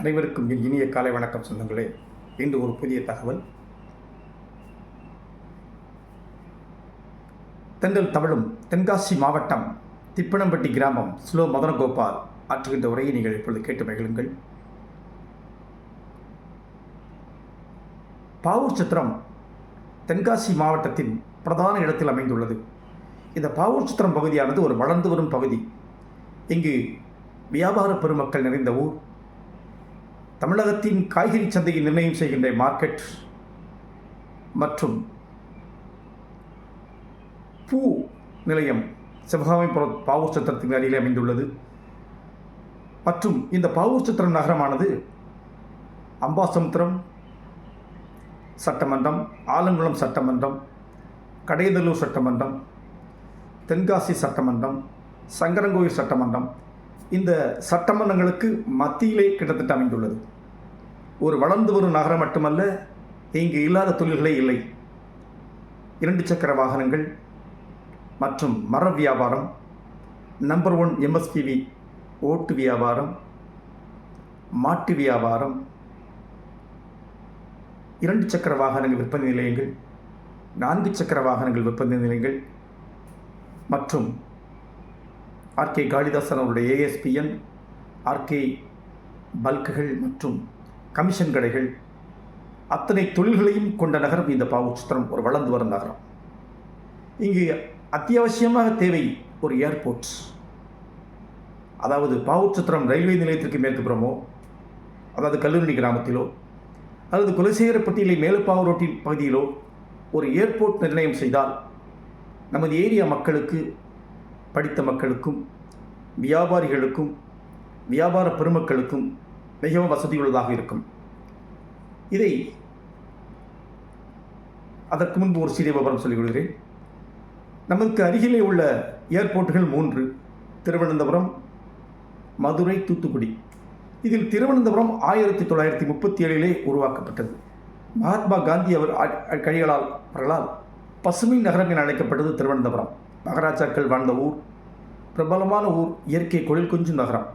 அனைவருக்கும் என் இனிய காலை வணக்கம் சொந்தங்களே. இன்று ஒரு புதிய தகவல். தென்றல் தமிழும் தென்காசி மாவட்டம் திப்பனம்பட்டி கிராமம் ஸ்லோ மதனகோபால் ஆற்றுகின்ற உரையை நீங்கள் இப்பொழுது கேட்டு மகிழுங்கள். பாவூர் சித்திரம் தென்காசி மாவட்டத்தின் பிரதான இடத்தில் அமைந்துள்ளது. இந்த பாவூர் சித்திரம் பகுதியானது ஒரு வளர்ந்து வரும் பகுதி. இங்கு வியாபார பெருமக்கள் நிறைந்த ஊர். தமிழகத்தின் காய்கறி சந்தையை நிர்ணயம் செய்கின்ற மார்க்கெட் மற்றும் பூ நிலையம் சிவகாமிபுரம் பாவூர் சத்திரத்தின் அருகில் அமைந்துள்ளது. மற்றும் இந்த பாவூர் சத்திரம் நகரமானது அம்பாசமுத்திரம் சட்டமன்றம் ஆலங்குளம் சட்டமன்றம் கடையதல்லூர் சட்டமன்றம் தென்காசி சட்டமன்றம் சங்கரங்கோயில் சட்டமன்றம் இந்த சட்டமன்றங்களுக்கு மத்தியிலே கிட்டத்தட்ட அமைந்துள்ளது. ஒரு வளர்ந்து வரும் நகரம் மட்டுமல்ல இங்கு இல்லாத தொழில்களே இல்லை. இரண்டு சக்கர வாகனங்கள் மற்றும் மர வியாபாரம். நம்பர் ஒன் எம்எஸ்பிவி ஓட்டு வியாபாரம். மாட்டு வியாபாரம். இரண்டு சக்கர வாகனங்கள் விற்பனை நிலையங்கள். நான்கு சக்கர வாகனங்கள் விற்பனை நிலையங்கள். மற்றும் ஆர்கே காளிதாசன் அவருடைய ஏஎஸ்பிஎன் ஆர்கே பல்குகள் மற்றும் கமிஷன் கடைகள் அத்தனை தொழில்களையும் கொண்ட நகரம் இந்த பாவூர் ஒரு வளர்ந்து வரும் நகரம். இங்கு அத்தியாவசியமாக தேவை ஒரு ஏர்போர்ட்ஸ் அதாவது பாவச்சித்திரம் ரயில்வே நிலையத்திற்கு மேற்கு புறமோ அதாவது கல்லூரி கிராமத்திலோ அல்லது குலசேகரப்பட்டியிலே மேலப்பாவூரோட்டின் பகுதியிலோ ஒரு ஏர்போர்ட் நிர்ணயம் செய்தால் நமது ஏரியா மக்களுக்கு படித்த மக்களுக்கும் வியாபாரிகளுக்கும் வியாபார பெருமக்களுக்கும் மிகவும் வசதியுள்ளதாக இருக்கும். இதை அதற்கு முன்பு ஒரு சிறிய விவரம் சொல்லிவிடுகிறேன் நமக்கு அருகிலே உள்ள ஏர்போர்ட்டுகள் மூன்று. திருவனந்தபுரம் மதுரை தூத்துக்குடி. இதில் திருவனந்தபுரம் ஆயிரத்தி தொள்ளாயிரத்தி முப்பத்தி ஏழிலே உருவாக்கப்பட்டது. மகாத்மா காந்தி அவர் கைகளால் அவர்களால் பசுமை நகரம் என அழைக்கப்பட்டது திருவனந்தபுரம். மகாராஜாக்கள் வாழ்ந்த ஊர். பிரபலமான ஊர் இயற்கை கொழில் கொஞ்சம் நகரம்.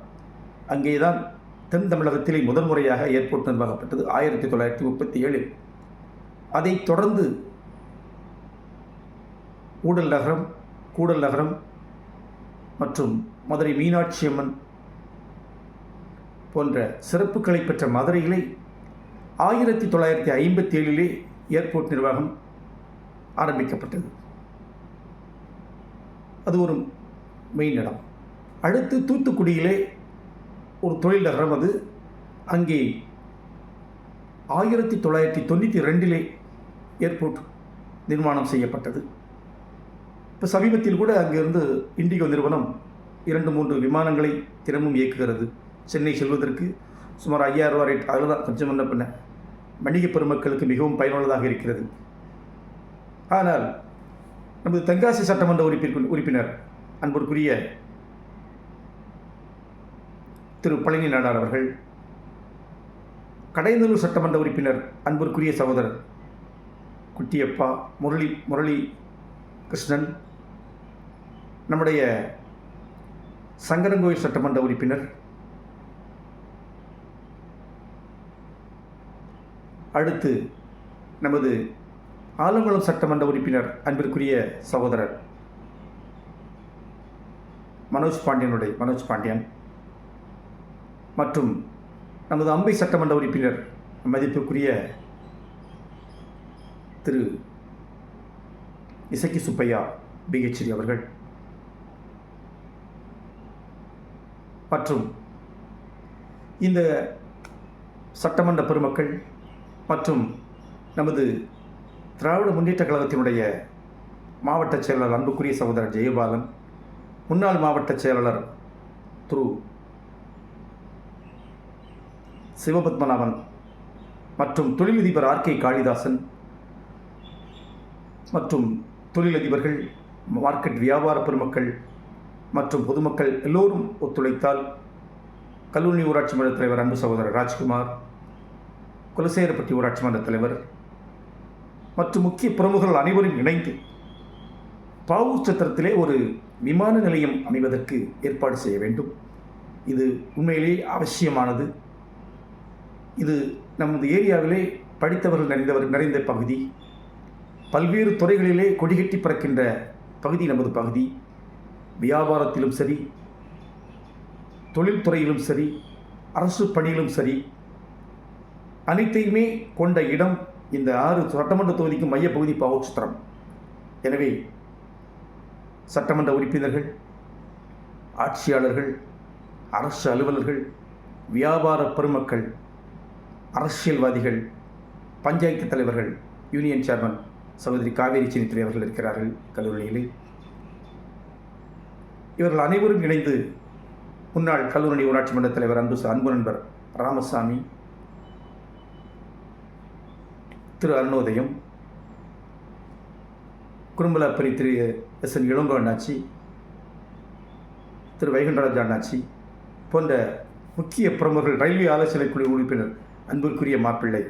அங்கேதான் தென் தமிழகத்திலே முதன்முறையாக ஏர்போர்ட் நிர்வாகப்பட்டது ஆயிரத்தி தொள்ளாயிரத்தி முப்பத்தி ஏழில். அதைத் தொடர்ந்து ஊடல் நகரம் கூடல் நகரம் மற்றும் மதுரை மீனாட்சி அம்மன் போன்ற சிறப்புகளை பெற்ற மதுரைகளை ஆயிரத்தி தொள்ளாயிரத்தி ஐம்பத்தி ஏழிலே ஏர்போர்ட் நிர்வாகம் ஆரம்பிக்கப்பட்டது. அது ஒரு மெயின் இடம். அடுத்து தூத்துக்குடியிலே ஒரு தொழிலர் நகரம் அது அங்கே ஆயிரத்தி தொள்ளாயிரத்தி தொண்ணூற்றி ரெண்டிலே ஏர்போர்ட் நிர்மாணம் செய்யப்பட்டது. இப்போ சமீபத்தில் கூட அங்கிருந்து இண்டிகோ நிறுவனம் இரண்டு மூன்று விமானங்களை தினமும் இயக்குகிறது. சென்னை செல்வதற்கு சுமார் ஐயாயிரம் ரூபா ரேட் அதில் தான் கொஞ்சம் என்ன பண்ண வணிக பெருமக்களுக்கு மிகவும் பயனுள்ளதாக இருக்கிறது. ஆனால் நமது தென்காசி சட்டமன்ற உறுப்பினர் உறுப்பினர் அன்பிற்குரிய திரு பழனி நாடார் அவர்கள் கடையநல்லூர் சட்டமன்ற உறுப்பினர் அன்பிற்குரிய சகோதரர் குட்டியப்பா முரளி முரளி கிருஷ்ணன் நம்முடைய சங்கரங்கோயில் சட்டமன்ற உறுப்பினர் அடுத்து நமது ஆலங்குளம் சட்டமன்ற உறுப்பினர் அன்பிற்குரிய சகோதரர் மனோஜ் பாண்டியனுடைய மனோஜ் பாண்டியன். மற்றும் நமது அம்பை சட்டமன்ற உறுப்பினர் மதிப்புக்குரிய திரு இசக்கி சுப்பையா பிஹெச்டி அவர்கள் மற்றும் இந்த சட்டமன்ற பெருமக்கள் மற்றும் நமது திராவிட முன்னேற்ற கழகத்தினுடைய மாவட்ட செயலாளர் அன்புக்குரிய சகோதரர் ஜெயபாலன் முன்னாள் மாவட்ட செயலாளர் திரு சிவபத்மநாபன் மற்றும் தொழிலதிபர் ஆர் கே காளிதாசன் மற்றும் தொழிலதிபர்கள் மார்க்கெட் வியாபார பெருமக்கள் மற்றும் பொதுமக்கள் எல்லோரும் ஒத்துழைத்தால் கல்லூரி ஊராட்சி மன்ற தலைவர் அன்பு சகோதரர் ராஜ்குமார் குலசேரப்பட்டி ஊராட்சி மன்ற தலைவர் மற்றும் முக்கிய பிரமுகர்கள் அனைவரும் இணைந்து பாவூர் சத்திரத்திலே ஒரு விமான நிலையம் அமைவதற்கு ஏற்பாடு செய்ய வேண்டும். இது உண்மையிலேயே அவசியமானது. இது நமது ஏரியாவிலே படித்தவர்கள் நிறைந்தவர் நிறைந்த பகுதி. பல்வேறு துறைகளிலே கொடிகட்டி பறக்கின்ற பகுதி நமது பகுதி. வியாபாரத்திலும் சரி தொழில்துறையிலும் சரி அரசு பணியிலும் சரி அனைத்தையுமே கொண்ட இடம் இந்த ஆறு சட்டமன்ற தொகுதிக்கு மையப்பகுதி பாவச்சித்திரம். எனவே சட்டமன்ற உறுப்பினர்கள் ஆட்சியாளர்கள் அரசு அலுவலர்கள் வியாபார பெருமக்கள் அரசியல்வாதிகள் பஞ்சாயத்து தலைவர்கள் யூனியன் சேர்மன் சகோதரி காவேரி சினித்துறை அவர்கள் இருக்கிறார்கள் கல்லூரியிலே. இவர்கள் அனைவரும் இணைந்து முன்னாள் கல்லூரி ஊராட்சி மன்ற தலைவர் அன்பு அன்பு நண்பர் ராமசாமி திரு அருணோதயம் குடும்பலாப்பரி திரு எஸ் என் இளங்கோ அண்ணாச்சி திரு வைகுண்டராஜ் அண்ணாச்சி போன்ற முக்கிய பிரமுகர்கள் ரயில்வே ஆலோசனை குழு உறுப்பினர் அன்பிற்குரிய மாப்பிள்ளை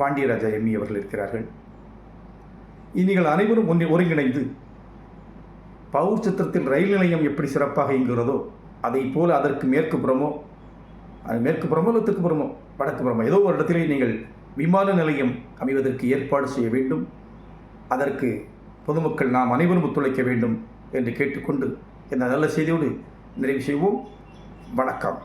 பாண்டியராஜா எம்மி அவர்கள் இருக்கிறார்கள். நீங்கள் அனைவரும் ஒன்றி ஒருங்கிணைந்து பவுர் சித்திரத்தில் ரயில் நிலையம் எப்படி சிறப்பாக இயங்குகிறதோ அதை போல் அதற்கு மேற்கு புறமோ அது மேற்கு புறமோ இல்லை தெற்கு புறமோ வடக்கு புறமோ ஏதோ ஒரு இடத்திலே நீங்கள் விமான நிலையம் அமைவதற்கு ஏற்பாடு செய்ய வேண்டும். அதற்கு பொதுமக்கள் நாம் அனைவரும் ஒத்துழைக்க வேண்டும் என்று கேட்டுக்கொண்டு இந்த நல்ல செய்தியோடு நிறைவு செய்வோம். வணக்கம்.